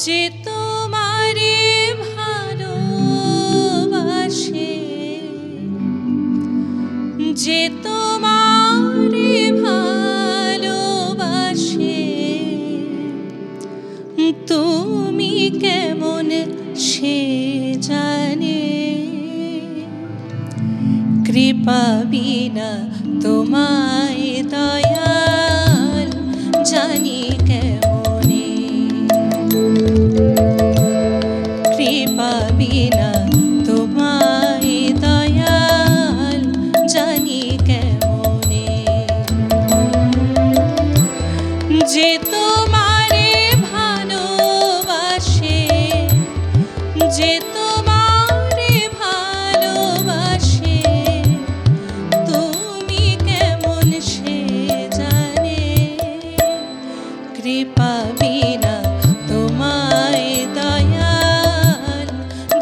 যে তোমারে ভালোবাসে তুমি কেমন সে কৃপা বিনা তোমায় দয়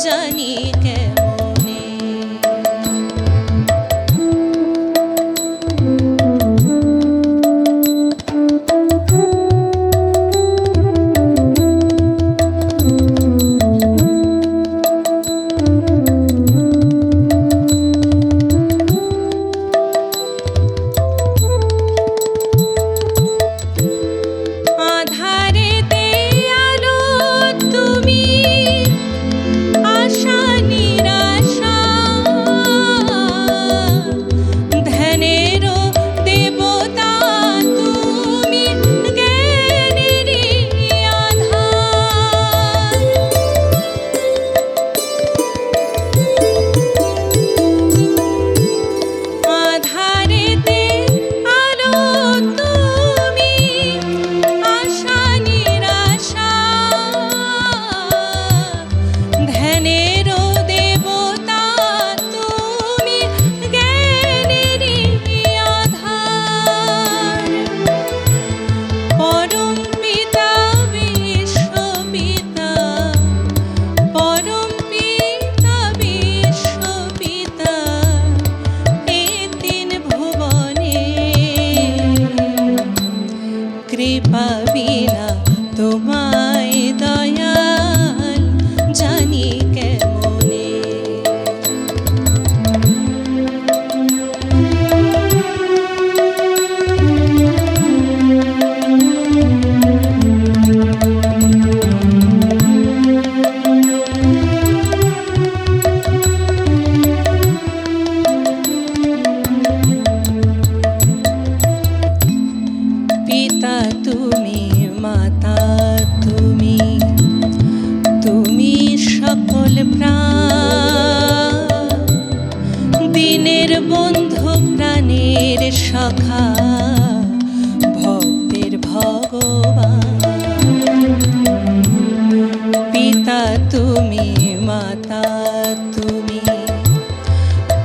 जाने कर সখা ভক্তের ভগবান। পিতা তুমি মাতা তুমি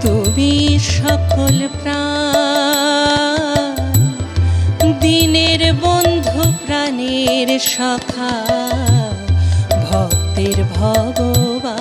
তুমি সকল দিনের বন্ধু প্রাণের ভক্তের ভগবান।